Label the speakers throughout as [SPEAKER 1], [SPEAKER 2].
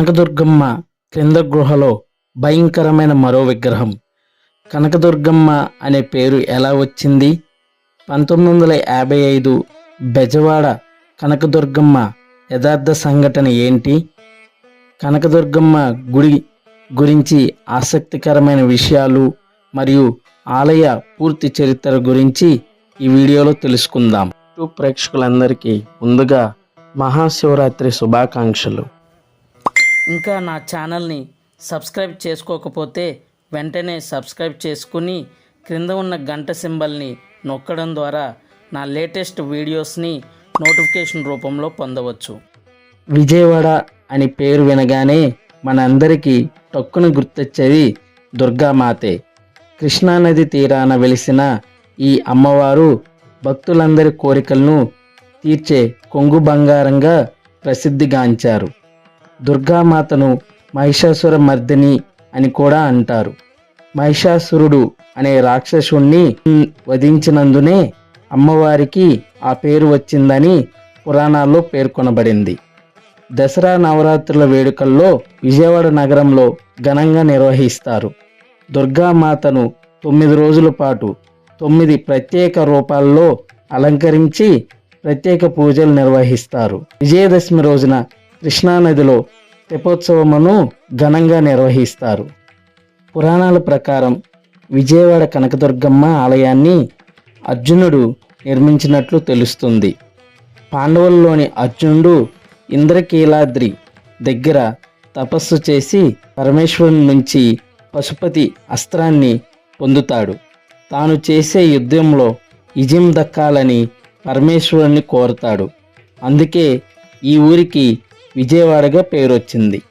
[SPEAKER 1] కనకదుర్గమ్మ క్రింద గుహలో భయంకరమైన మరో విగ్రహం. కనకదుర్గమ్మ అనే పేరు ఎలా వచ్చింది? పంతొమ్మిది వందల యాభై ఐదు బెజవాడ కనకదుర్గమ్మ యథార్థ సంఘటన ఏంటి? కనకదుర్గమ్మ గుడి గురించి ఆసక్తికరమైన విషయాలు మరియు ఆలయ పూర్తి చరిత్ర గురించి ఈ వీడియోలో తెలుసుకుందాం. ప్రేక్షకులందరికీ ముందుగా మహాశివరాత్రి శుభాకాంక్షలు.
[SPEAKER 2] ఇంకా నా ఛానల్ని సబ్స్క్రైబ్ చేసుకోకపోతే వెంటనే సబ్స్క్రైబ్ చేసుకుని క్రింద ఉన్న గంట సింబల్ని నొక్కడం ద్వారా నా లేటెస్ట్ వీడియోస్ని నోటిఫికేషన్ రూపంలో పొందవచ్చు.
[SPEAKER 1] విజయవాడ అని పేరు వినగానే మనందరికీ టక్కున గుర్తొచ్చేది దుర్గామాతే. కృష్ణానది తీరాన వెలిసిన ఈ అమ్మవారు భక్తులందరి కోరికలను తీర్చే కొంగు బంగారంగా ప్రసిద్ధిగాంచారు. దుర్గామాతను మహిషాసుర మర్దిని అని కూడా అంటారు. మహిషాసురుడు అనే రాక్షసుణ్ణి వధించినందునే అమ్మవారికి ఆ పేరు వచ్చిందని పురాణాల్లో పేర్కొనబడింది. దసరా నవరాత్రుల వేడుకల్లో విజయవాడ నగరంలో ఘనంగా నిర్వహిస్తారు. దుర్గామాతను తొమ్మిది రోజుల పాటు తొమ్మిది ప్రత్యేక రూపాల్లో అలంకరించి ప్రత్యేక పూజలు నిర్వహిస్తారు. విజయదశమి రోజున కృష్ణానదిలో తెపోత్సవమును ఘనంగా నిర్వహిస్తారు. పురాణాల ప్రకారం విజయవాడ కనకదుర్గమ్మ ఆలయాన్ని అర్జునుడు నిర్మించినట్లు తెలుస్తుంది. పాండవుల్లోని అర్జునుడు ఇంద్రకీలాద్రి దగ్గర తపస్సు చేసి పరమేశ్వరుని నుంచి పశుపతి అస్త్రాన్ని పొందుతాడు. తాను చేసే యుద్ధంలో విజయం దక్కాలని పరమేశ్వరుని కోరుతాడు. అందుకే ఈ ఊరికి విజయవాడగా పేరొచ్చింది.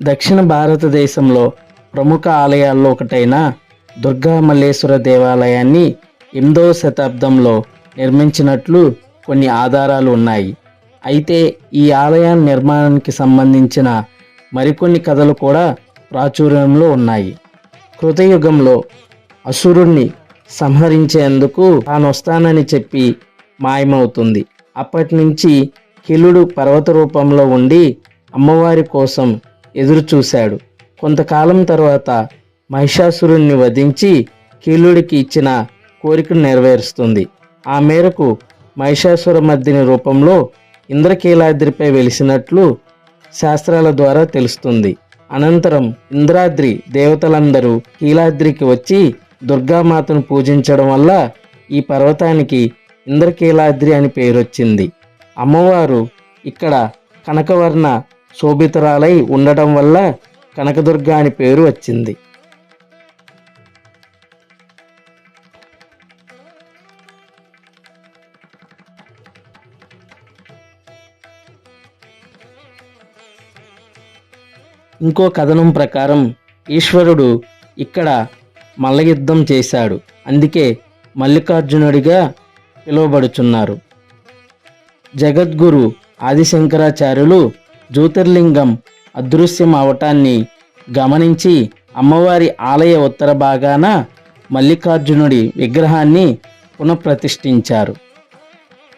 [SPEAKER 1] దక్షిణ భారతదేశంలో ప్రముఖ ఆలయాల్లో ఒకటైన దుర్గా మల్లేశ్వర దేవాలయాన్ని ఎనిమిదవ శతాబ్దంలో నిర్మించినట్లు కొన్ని ఆధారాలు ఉన్నాయి. అయితే ఈ ఆలయ నిర్మాణానికి సంబంధించిన మరికొన్ని కథలు కూడా ప్రాచుర్యంలో ఉన్నాయి. కృతయుగంలో అసురుణ్ణి సంహరించేందుకు తాను వస్తానని చెప్పి మాయమవుతుంది. అప్పటి నుంచి కిలుడు పర్వత రూపంలో ఉండి అమ్మవారి కోసం ఎదురు చూశాడు కొంతకాలం తర్వాత మహిషాసురుణ్ణి వధించి కీలుడికి ఇచ్చిన కోరికను నెరవేరుస్తుంది. ఆ మేరకు మహిషాసురమర్దిని రూపంలో ఇంద్రకీలాద్రిపై వెలిసినట్లు శాస్త్రాల ద్వారా తెలుస్తుంది. అనంతరం ఇంద్రాద్రి దేవతలందరూ కీలాద్రికి వచ్చి దుర్గామాతను పూజించడం వల్ల ఈ పర్వతానికి ఇంద్రకీలాద్రి అని పేరొచ్చింది. అమ్మవారు ఇక్కడ కనకవర్ణ శోభితురాలై ఉండటం వల్ల కనకదుర్గ అని పేరు వచ్చింది. ఇంకో కథనం ప్రకారం ఈశ్వరుడు ఇక్కడ మల్లయుద్ధం చేశాడు. అందుకే మల్లికార్జునుడిగా పిలువబడుచున్నారు. జగద్గురు ఆదిశంకరాచార్యులు జ్యోతిర్లింగం అదృశ్యం అవటాన్ని గమనించి అమ్మవారి ఆలయ ఉత్తర భాగాన మల్లికార్జునుడి విగ్రహాన్ని పునఃప్రతిష్ఠించారు.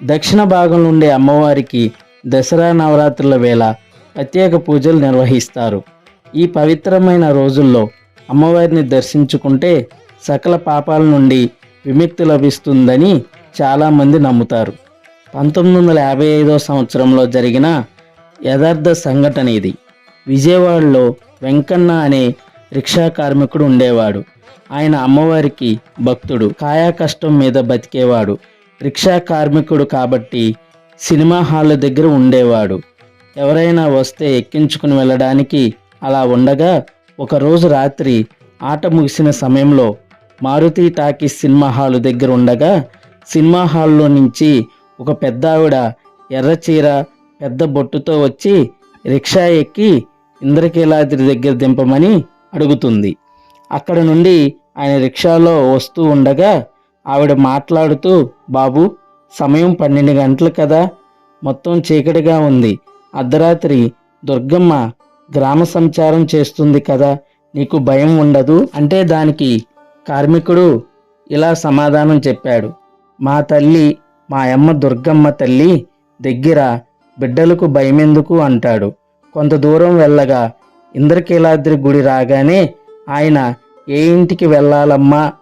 [SPEAKER 1] దక్షిణ భాగం నుండి అమ్మవారికి దసరా నవరాత్రుల వేళ ప్రత్యేక పూజలు నిర్వహిస్తారు. ఈ పవిత్రమైన రోజుల్లో అమ్మవారిని దర్శించుకుంటే సకల పాపాల నుండి విముక్తి లభిస్తుందని చాలామంది నమ్ముతారు. పంతొమ్మిది వందల యాభై ఐదో సంవత్సరంలో జరిగిన యథార్థ సంఘటన ఇది. విజయవాడలో వెంకన్న అనే రిక్షా కార్మికుడు ఉండేవాడు. ఆయన అమ్మవారికి భక్తుడు. కాయా కష్టం మీద బతికేవాడు. రిక్షా కార్మికుడు కాబట్టి సినిమా హాల్ దగ్గర ఉండేవాడు. ఎవరైనా వస్తే ఎక్కించుకుని వెళ్ళడానికి అలా ఉండగా ఒకరోజు రాత్రి ఆట ముగిసిన సమయంలో మారుతి టాకీస్ సినిమా హాలు దగ్గర ఉండగా సినిమా హాల్లో నుంచి ఒక పెద్ద ఆవిడ ఎర్ర చీర పెద్ద బొట్టుతో వచ్చి రిక్షా ఎక్కి ఇంద్రకీలాద్రి దగ్గర దింపమని అడుగుతుంది. అక్కడ నుండి ఆయన రిక్షాలో వస్తూ ఉండగా ఆవిడ మాట్లాడుతూ బాబు సమయం పన్నెండు గంటలు కదా మొత్తం చీకటిగా ఉంది. అర్ధరాత్రి దుర్గమ్మ గ్రామ సంచారం చేస్తుంది కదా నీకు భయం ఉండదు? అంటే దానికి కార్మికుడు ఇలా సమాధానం చెప్పాడు. మా తల్లి మా అమ్మ దుర్గమ్మ తల్లి దగ్గర బిడ్డలకు భయమెందుకు అంటాడు. కొంత దూరం వెళ్ళగా ఇంద్రకీలాద్రి గుడి రాగానే ఆయన ఏ ఇంటికి వెళ్ళాలమ్మా?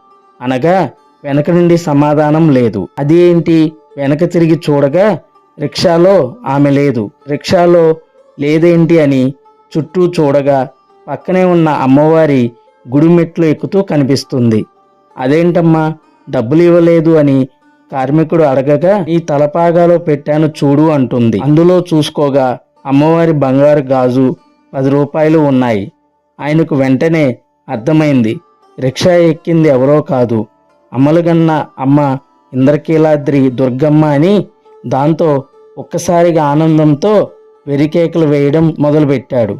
[SPEAKER 1] అనగా వెనక నుండి సమాధానం లేదు. అది ఏంటి వెనక తిరిగి చూడగా రిక్షాలో ఆమె లేదు. రిక్షాలో లేదేంటి అని చుట్టూ చూడగా పక్కనే ఉన్న అమ్మవారి గుడి మెట్లు ఎక్కుతూ కనిపిస్తుంది. అదేంటమ్మా? డబ్బులు ఇవ్వలేదు అని కార్మికుడు అడగగా ఈ తలపాగాలో పెట్టాను చూడు అంటుంది. అందులో చూసుకోగా అమ్మవారి బంగారు గాజు పది రూపాయలు ఉన్నాయి. ఆయనకు వెంటనే అర్థమైంది. రిక్షా ఎక్కింది ఎవరో కాదు. అమలుగన్న అమ్మ ఇంద్రకీలాద్రి దుర్గమ్మ అని దాంతో ఒక్కసారిగా ఆనందంతో వెరికేకలు వేయడం మొదలుపెట్టాడు.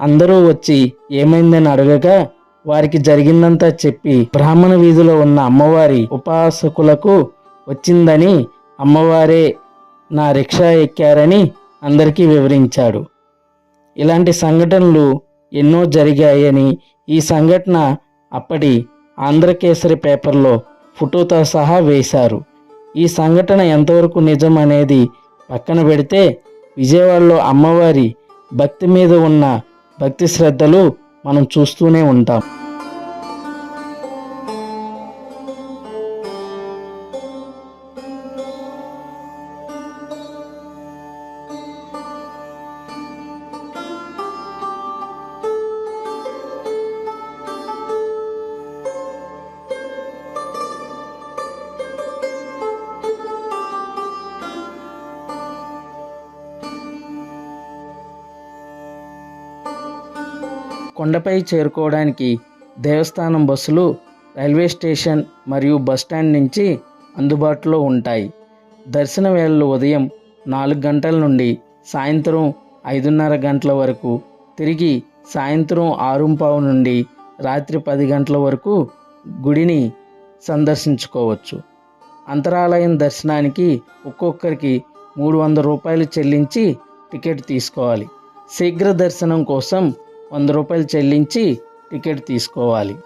[SPEAKER 1] అందరూ వచ్చి ఏమైందని అడగగా వారికి జరిగిందంతా చెప్పి బ్రాహ్మణ వీధిలో ఉన్న అమ్మవారి ఉపాసకులకు వచ్చిందని అమ్మవారే నా రిక్షా ఎక్కారని అందరికీ వివరించాడు. ఇలాంటి సంఘటనలు ఎన్నో జరిగాయని ఈ సంఘటన అప్పటి ఆంధ్రకేసరి పేపర్లో ఫోటోతో సహా వేశారు. ఈ సంఘటన ఎంతవరకు నిజం అనేది పక్కన పెడితే విజయవాడలో అమ్మవారి భక్తి మీద ఉన్న భక్తి శ్రద్ధలు మనం చూస్తూనే ఉంటాం. కొండపై చేరుకోవడానికి దేవస్థానం బస్సులు రైల్వే స్టేషన్ మరియు బస్టాండ్ నుంచి అందుబాటులో ఉంటాయి. దర్శన వేళలు ఉదయం నాలుగు గంటల నుండి సాయంత్రం ఐదున్నర గంటల వరకు తిరిగి సాయంత్రం ఆరుంపావు నుండి రాత్రి పది గంటల వరకు గుడిని సందర్శించుకోవచ్చు. అంతరాలయం దర్శనానికి ఒక్కొక్కరికి మూడు వందల రూపాయలు చెల్లించి టికెట్ తీసుకోవాలి. శీఘ్ర దర్శనం కోసం వంద రూపాయలు చెల్లించి టికెట్ తీసుకోవాలి.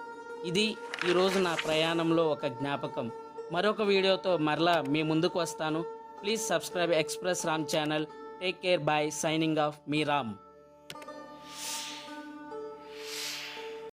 [SPEAKER 2] ఇది ఈరోజు నా ప్రయాణంలో ఒక జ్ఞాపకం. మరొక వీడియోతో మరలా మీ ముందుకు వస్తాను. Please subscribe express Ram channel take care bye signing off me Ram.